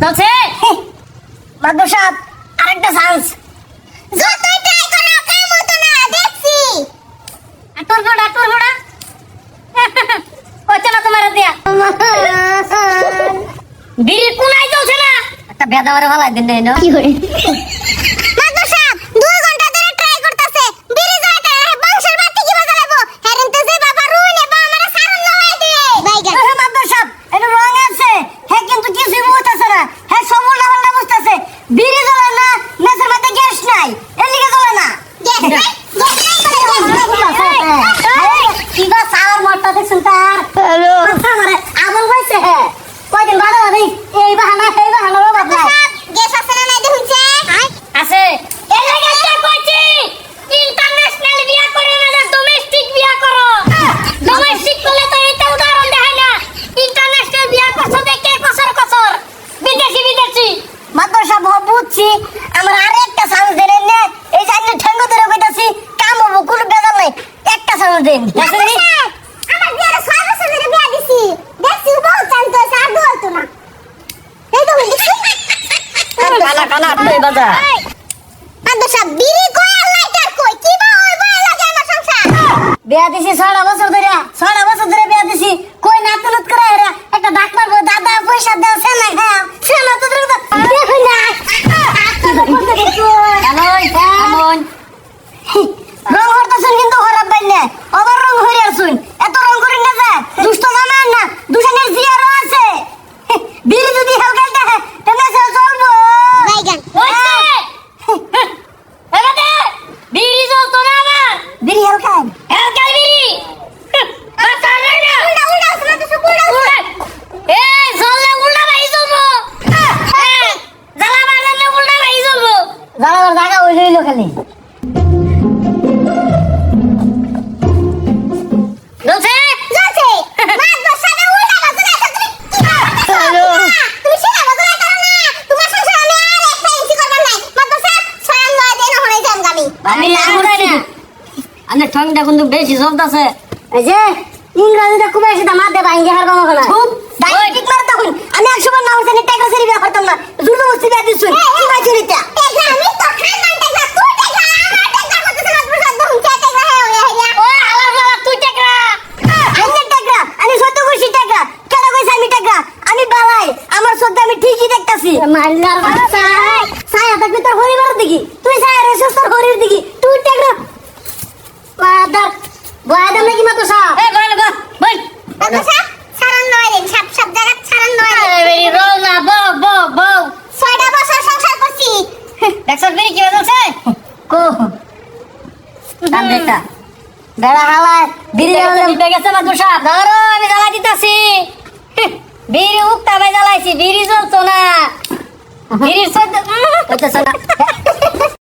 চলছে মাদ্রাসাত আরেকটা চান্স যতই ট্রাই করো কাম হতো না দেখছি। আটুর গোড়া আটুর গোড়া কইতে না তোমার দিয়া কোনায় চলছে না। একটা বেদা ভরে দিন নাই না। কি করে এই বাহানা সেই বাহানা বাদ নাই গ্যাস আছে না নাই দেখুন যে আছে। এর লাগে একটা কইছি ইন্টারন্যাশনাল বিয়া করো না ডোমেস্টিক বিয়া করো। ডোমেস্টিক করলে তো এটা উদাহরণ দেখায় না। ইন্টারন্যাশনাল বিয়া করছ দেখে কসর কসর বিদেশি বিদেশি। মাদ্রাসা বহু বুঝছি। আমার আরে একটা সাউন্ড দেন এই জানি ঠেঙ্গ ধরে কইতাছি কাম হব কোনো বেজার নাই। একটা সাউন্ড দেন মাদু সাহেব আমার বিয়ের ছয় বছর ধরে বিয়া দিছি দেখছি বহুত জানতো সার বলতো না এই তো দেখছি কানা কানা তুই বাজা সাহেব বিড়ি কই আর লাইটার কই? কি বা ওই লাগে আমার সংসার? বিয়া দিছি ছড়া বছর ধরে ছড়া বছর ধরে বিয়া দিছি। কই না তুলত করে এরা? একটা ডাক মারবো দাদা পয়সা দাও সে না খাও সে না তো দেখো দেখো না। কেমন রং হরতাছুন কিন্তু খারাপ পাই আবার রং হরে এত রং করেন না যা দুষ্ট জামান না। না। আমার ঠংটা কিন্তু বেশি চলতেছে। এই যে ইংরেজিটা খুব বেশি দাম দে ভাঙ্গে হার বাবা না খুব? ডাইরেক্ট মার তখন। আমি একশো বার না উঠতে টাকা সেরি বিয়া করতাম না। দুটো বস্তি বিয়া দিছুন কি ভাই চুরিটা টেকলা আমি তো খাই মান টেকলা তুই টেকলা আমার টেকলা করতেছ মাদু সাহেব বহু চা টেকলা হে ওয়া হে ও আলার বাবা তুই টাকা আমি টাকা আমি সত্য খুশি টাকা কেন কইছ আমি টাকা আমি বালাই আমার সত্য আমি ঠিকই মাল্লার বাচ্চা সায়া থাকবি তোর হরিবার দিকে। তুই সায়া রে তোর হরির দিকে। তুই টাকা বাদার নাকি সা এ বল বল বল। মাদু সাহেব সারান লয় দেন সব সব জায়গা সারান লয় দেন। এই রোলা বো বো বো ছয়টা বছর সংসার করছি। বিড়ি কি হচ্ছে কো। দাম দেখা বেড়া হালায়। বিড়ি গেছে না তুষা ধরো আমি জ্বালা দিতেছি। বিড়ি উক্তা ভাই জ্বালাইছি বিড়ি জ্বলতো